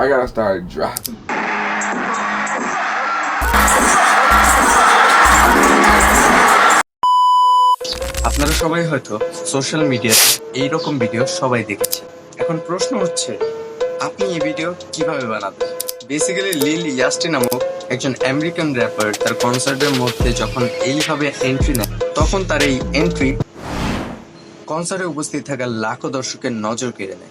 I gotta start dropping. আপনারা সবাই হয়তো সোশ্যাল মিডিয়াতে এইরকম ভিডিও সবাই দেখেছে এখন প্রশ্ন হচ্ছে, আপনি এই ভিডিও কীভাবে বানাবেন? বেসিক্যালি লিল ইয়াস্টি নামক একজন আমেরিকান র্যাপার তার কনসার্টের মধ্যে যখন এইভাবে এন্ট্রি নেয়, তখন তার এই এন্ট্রি কনসার্টে উপস্থিত থাকা লাখো দর্শকের নজর কেড়ে নেয়।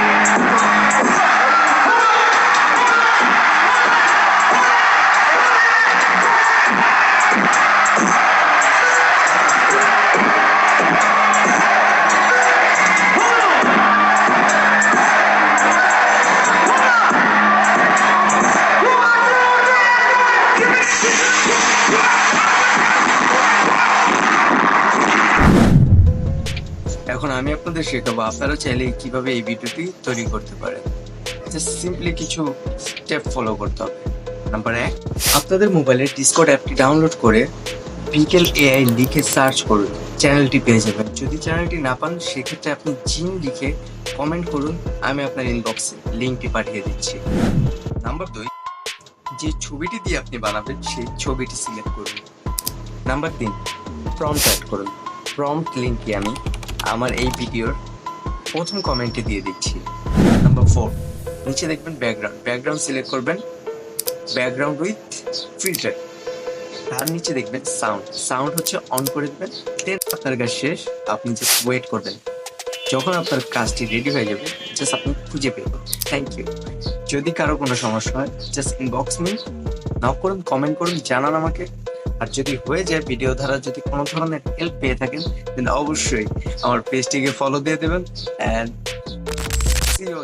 এখন আমি আপনাদের শেখাবো আপনারা চাইলে কীভাবে এই ভিডিওটি তৈরি করতে পারেন। জাস্ট সিম্পলি কিছু স্টেপ ফলো করতে হবে। নাম্বার এক, আপনাদের মোবাইলে ডিসকর্ড অ্যাপটি ডাউনলোড করে বিকেল এআই লিখে সার্চ করুন। চ্যানেলটি পেয়ে যাবেন। যদি চ্যানেলটি না পান, সেক্ষেত্রে আপনি জিন লিখে কমেন্ট করুন। আমি আপনার ইনবক্সে লিঙ্কটি পাঠিয়ে দিচ্ছি। নাম্বার দুই, যে ছবিটি দিয়ে আপনি বানাবেন, সেই ছবিটি সিলেক্ট করুন। নাম্বার তিন প্রম্পট অ্যাড করুন। প্রম্পট লিঙ্কটি আমি আমার এই ভিডিওর প্রথম কমেন্টে দিয়ে দিচ্ছি। নাম্বার ফোর নিচে দেখবেন ব্যাকগ্রাউন্ড ব্যাকগ্রাউন্ড সিলেক্ট করবেন। ব্যাকগ্রাউন্ড উইথ ফিল্টার তার নিচে দেখবেন সাউন্ড সাউন্ড হচ্ছে অন করে দেবেন। দেন আপনার কাজ শেষ। আপনি জাস্ট ওয়েট করবেন। যখন আপনার কাজটি রেডি হয়ে যাবে জাস্ট আপনি খুঁজে পেবেন থ্যাংক ইউ যদি কারও কোনো সমস্যা হয় জাস্ট ইনবক্স নিন নক করুন কমেন্ট করুন, জানান আমাকে। আর যদি হয়ে যায় ভিডিও দ্বারা যদি কোনো ধরনের হেল্প পেয়ে থাকেন, তাহলে অবশ্যই আমার পেজটিকে ফলো দিয়ে দেবেন অ্যান্ড সি ইউ